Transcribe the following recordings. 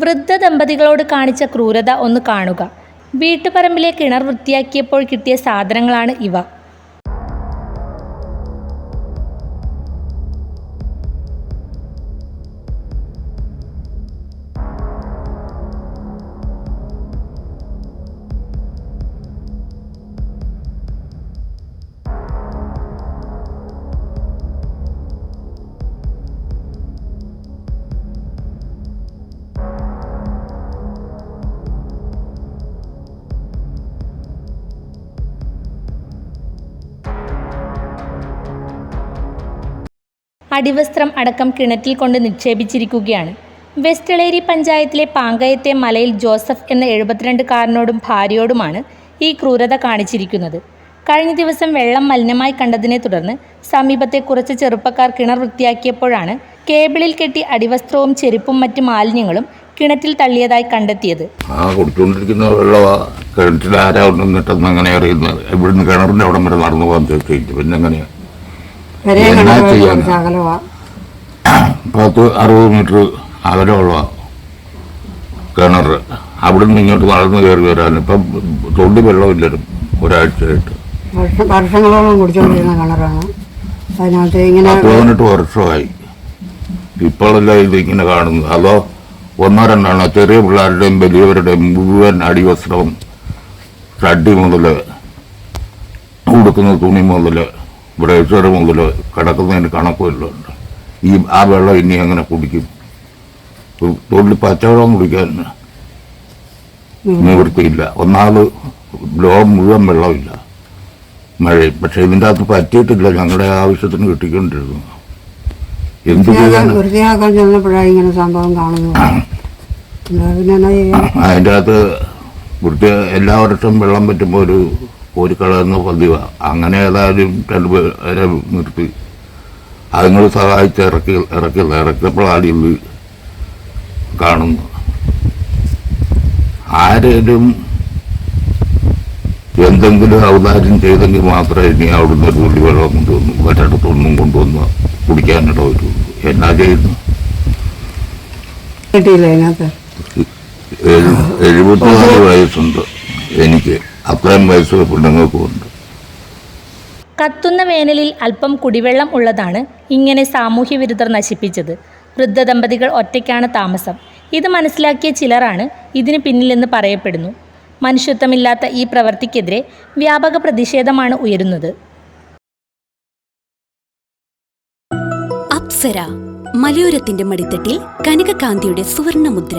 വൃദ്ധ ദമ്പതികളോട് കാണിച്ച ക്രൂരത ഒന്ന് കാണുക. വീട്ടുപറമ്പിലെ കിണർ വൃത്തിയാക്കിയപ്പോൾ കിട്ടിയ സാധനങ്ങളാണ് ഇവ. അടിവസ്ത്രം അടക്കം കിണറ്റിൽ കൊണ്ട് നിക്ഷേപിച്ചിരിക്കുകയാണ്. വെസ്റ്റളേരി പഞ്ചായത്തിലെ പാങ്കയത്തെ മലയിൽ ജോസഫ് എന്ന എഴുപത്തിരണ്ടുകാരനോടും ഭാര്യയോടുമാണ് ഈ ക്രൂരത കാണിച്ചിരിക്കുന്നത്. കഴിഞ്ഞ ദിവസം വെള്ളം മലിനമായി കണ്ടതിനെ തുടർന്ന് സമീപത്തെ കുറച്ച് ചെറുപ്പക്കാർ കിണർ വൃത്തിയാക്കിയപ്പോഴാണ് കേബിളിൽ കെട്ടി അടിവസ്ത്രവും ചെരുപ്പും മറ്റു മാലിന്യങ്ങളും കിണറ്റിൽ തള്ളിയതായി കണ്ടെത്തിയത്. ആ കിണറ്റിൽ ആരാ നിന്നിട്ടെന്ന് അങ്ങനെ അറിയുന്നത്? ഇവിടുന്ന് അവിടം വരെ നടന്നു പോകാൻ തീർച്ചയായിട്ടും. പിന്നെ പത്ത് അറുപത് മീറ്റർ അകലമുള്ള കിണർ അവിടുന്ന് ഇങ്ങോട്ട് വളർന്നു കയറി വരാൻ. ഇപ്പം തൊണ്ടി വെള്ളമില്ലരും ഒരാഴ്ചയായിട്ട്. വർഷങ്ങളോളം കുടിച്ചുകൊണ്ടിരുന്ന കിണറാണ്. അതിനകത്ത് ഇങ്ങനെ പതിനെട്ട് വർഷമായി. ഇപ്പോഴല്ല ഇത് ഇങ്ങനെ കാണുന്നത്? അതോ ഒന്നോ രണ്ടാണോ? ചെറിയ പിള്ളേരുടെയും വലിയവരുടെയും മുഴുവൻ അടിവസ്ത്രവും ചട്ടി മുതൽ ഉടുക്കുന്ന തുണി മുതൽ ബ്രേസർ മുതൽ കിടക്കുന്നതിന് കണക്കുമല്ലുണ്ട് ഈ ആ വെള്ളം ഇനി എങ്ങനെ കുടിക്കും? തൊഴിൽ പച്ചവെള്ളം കുടിക്കാൻ നിവൃത്തിയില്ല. ഒന്നാമത് ലോകം മുഴുവൻ വെള്ളമില്ല. മഴയും പക്ഷെ ഇതിന്റെ അകത്ത് പറ്റിയിട്ടില്ല. ഞങ്ങളുടെ ആവശ്യത്തിന് കിട്ടിക്കൊണ്ടിരുന്നു. എന്ത് വൃത്തിയാക്കാൻ ചെന്നപ്പോഴാണ് ഇങ്ങനെ സംഭവം കാണുന്നത്. അതിന്റെ അകത്ത് വൃത്തി എല്ലാ വർഷവും വെള്ളം പറ്റുമ്പോൾ ഒരു കോരിക്കളയുന്ന പതിവാണ് അങ്ങനെ ഏതായാലും രണ്ട് പേരെ നിർത്തി. അതുങ്ങൾ സഹായിച്ച് ഇറക്കി ഇറക്കില്ല ഇറക്കിയപ്പോഴാണ് ഇത് കാണുന്നു. ആരേലും എന്തെങ്കിലും ഔദാര്യം ചെയ്തെങ്കിൽ മാത്രമേ ഇനി അവിടുന്ന് ഒരു തുള്ളി വെള്ളം കൊണ്ടുവന്നു മറ്റടുത്തൊന്നും കൊണ്ടുവന്ന് കുടിക്കാനിട വരുള്ളൂ എന്നാ ചെയ്യുന്നു? എഴുപത്തിനാല് വയസ്സുണ്ട് എനിക്ക്. അത്രയും വയസ്സുള്ള പെണ്ണുങ്ങൾക്കും ഉണ്ട്. കത്തുന്ന വേനലിൽ അല്പം കുടിവെള്ളം ഉള്ളതാണ് ഇങ്ങനെ സാമൂഹ്യ വിരുദ്ധർ നശിപ്പിച്ചത്. വൃദ്ധ ദമ്പതികൾ ഒറ്റയ്ക്കാണ് താമസം. ഇത് മനസ്സിലാക്കിയ ചിലരാണ് ഇതിന് പിന്നിലെന്ന് പറയപ്പെടുന്നു. മനുഷ്യത്വമില്ലാത്ത ഈ പ്രവൃത്തിക്കെതിരെ വ്യാപക പ്രതിഷേധമാണ് ഉയരുന്നത്. അപ്സര മലയോരത്തിന്റെ മടിത്തട്ടിൽ കനകകാന്തിയുടെ സുവർണമുദ്ര.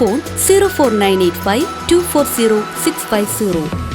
phone 04985 240 650.